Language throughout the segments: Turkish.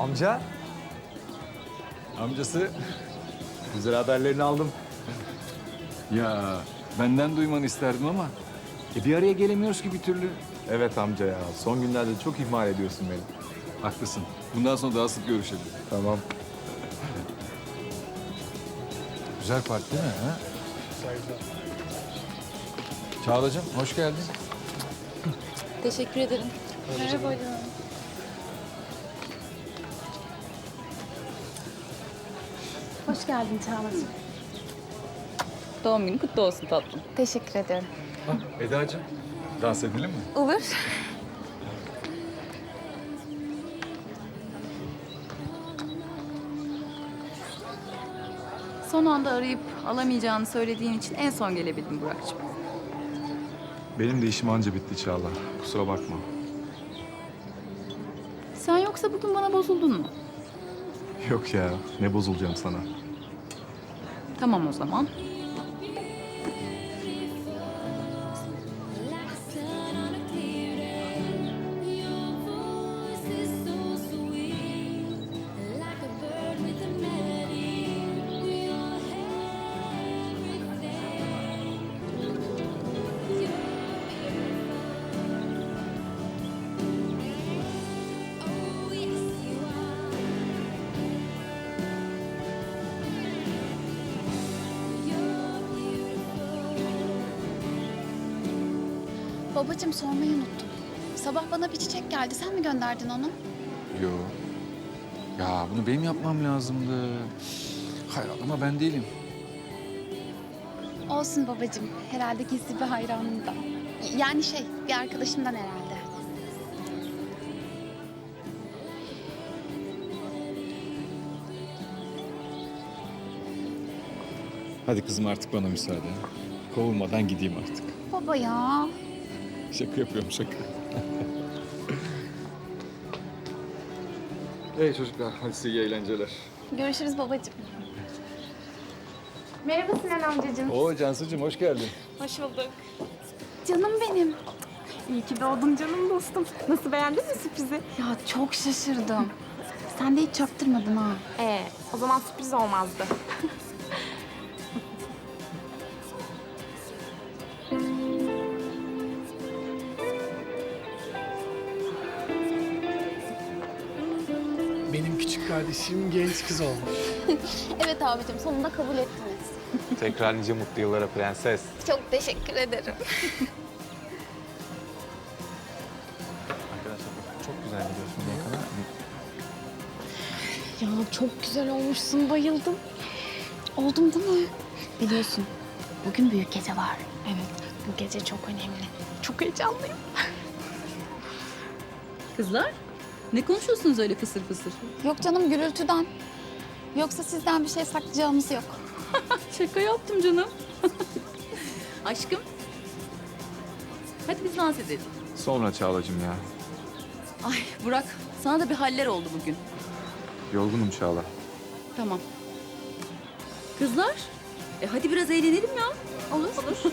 Amca. Amcası. Güzel haberlerini aldım. Ya benden duymanı isterdim ama e, bir araya gelemiyoruz ki bir türlü. Evet amca ya. Son günlerde çok ihmal ediyorsun beni. Haklısın. Bundan sonra daha sık görüşelim. Tamam. Güzel parti değil mi? Ha? Çağla'cığım hoş geldin. Teşekkür ederim. Merhaba hocam. Hoş geldin Çağla'cığım. Doğum günün kutlu olsun tatlım. Teşekkür ederim. Eda'cığım dans edelim mi? Olur. Son anda arayıp alamayacağını söylediğin için en son gelebildim Burak'cığım. Benim de işim anca bitti Çağla. Kusura bakma. Sen yoksa bugün bana bozuldun mu? Yok ya. Ne bozulacağım sana. Tamam o zaman. Babacığım sormayı unuttum. Sabah bana bir çiçek geldi. Sen mi gönderdin onu? Yo. Ya bunu benim yapmam lazımdı. Hayır ama ben değilim. Olsun babacığım. Herhalde gizli bir hayranımdan. Yani şey, bir arkadaşımdan herhalde. Hadi kızım artık bana müsaade. Kovulmadan gideyim artık. Baba ya. Şaka yapıyorum şaka. hey çocuklar hadi size iyi eğlenceler. Görüşürüz babacığım. Merhaba Sinan amcacığım. Oo Cansucuğum hoş geldin. Hoş bulduk. Canım benim. İyi ki doğdun canım dostum. Nasıl beğendin mi sürprizi? Ya çok şaşırdım. Sen de hiç çaktırmadın ha. Ee, o zaman sürpriz olmazdı. kardeşim genç kız olmuş. Evet abicim sonunda kabul ettiniz. Tekrar nice mutlu yıllara prenses. Çok teşekkür ederim. Arkadaşlar çok güzel gidiyorsun diye kadar. Ya çok güzel olmuşsun, bayıldım. Oldum değil mi? Biliyorsun bugün büyük gece var. Evet, bu gece çok önemli. Çok heyecanlıyım. Kızlar ne konuşuyorsunuz öyle fısır fısır? Yok canım gürültüden. Yoksa sizden bir şey saklayacağımız yok. Şaka yaptım canım. Aşkım. Hadi biz dans edelim. Sonra Çağla'cığım ya. Ay Burak sana da bir haller oldu bugün. Yorgunum Çağla. Tamam. Kızlar e hadi biraz eğlenelim ya. Olur. Olur.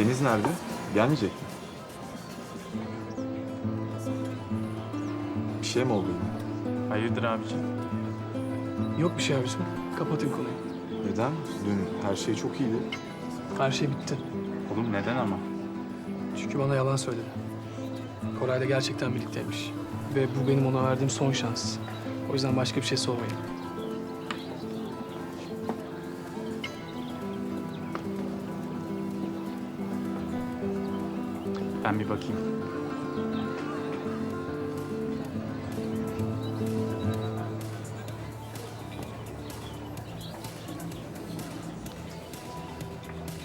Deniz nerede? Gelmeyecek mi? Bir şey mi oldu? yine? Hayırdır abicim? Yok bir şey abicim. Kapatın konuyu. Neden? Dün her şey çok iyiydi. Her şey bitti. Oğlum neden ama? Çünkü bana yalan söyledi. Koray'la gerçekten birlikteymiş. Ve bu benim ona verdiğim son şans. O yüzden başka bir şey sormayın. Ben bir bakayım.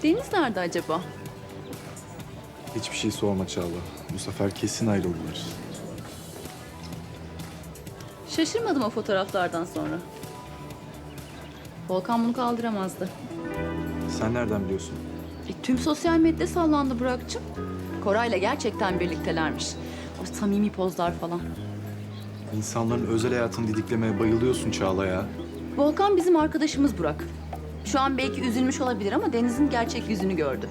Deniz nerede acaba? Hiçbir şey sorma Çağla. Bu sefer kesin ayrıldılar. Şaşırmadım o fotoğraflardan sonra. Volkan bunu kaldıramazdı. Sen nereden biliyorsun? E, tüm sosyal medya sallandı Burak'cığım. Koray'la gerçekten birliktelermiş. O samimi pozlar falan. İnsanların özel hayatını didiklemeye bayılıyorsun Çağla ya. Volkan bizim arkadaşımız Burak. Şu an belki üzülmüş olabilir ama Deniz'in gerçek yüzünü gördü.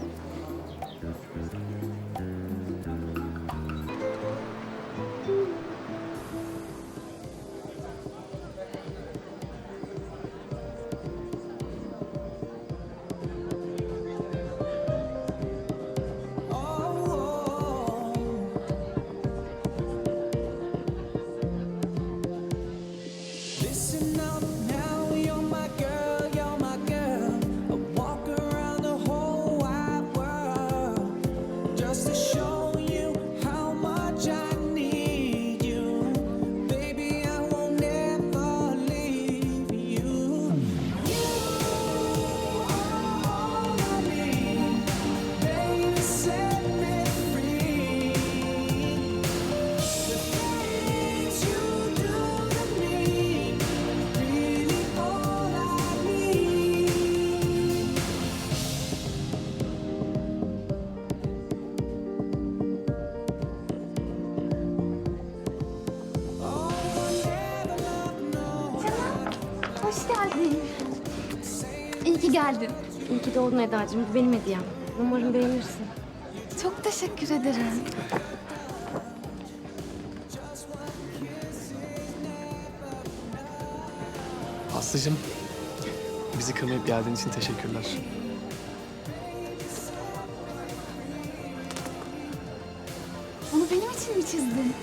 Hoş geldin. İyi ki geldin. İyi ki doğdun Eda'cığım. Bu benim hediyem. Umarım beğenirsin. Çok teşekkür ederim. Aslıcığım, bizi kırmayıp geldiğin için teşekkürler. Bunu benim için mi çizdin?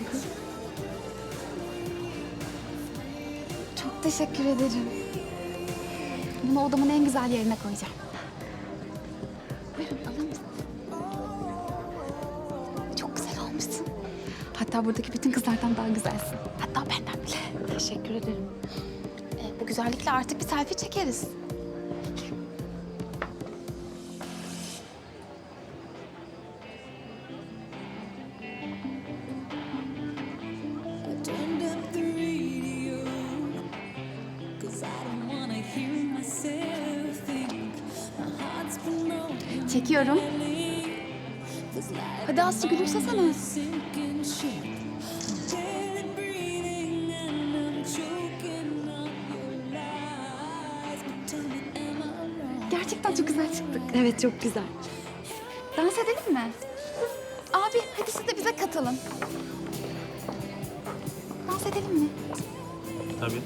Teşekkür ederim. Bunu odamın en güzel yerine koyacağım. Buyurun mısın? Çok güzel olmuşsun. Hatta buradaki bütün kızlardan daha güzelsin. Hatta benden bile. Teşekkür ederim. E, bu güzellikle artık bir selfie çekeriz. Me, am I wrong? Gerçekten çok güzel çıktık. Evet çok güzel. Dans edelim mi? Abi hadi siz de bize katılın. Dans edelim mi? Tabii.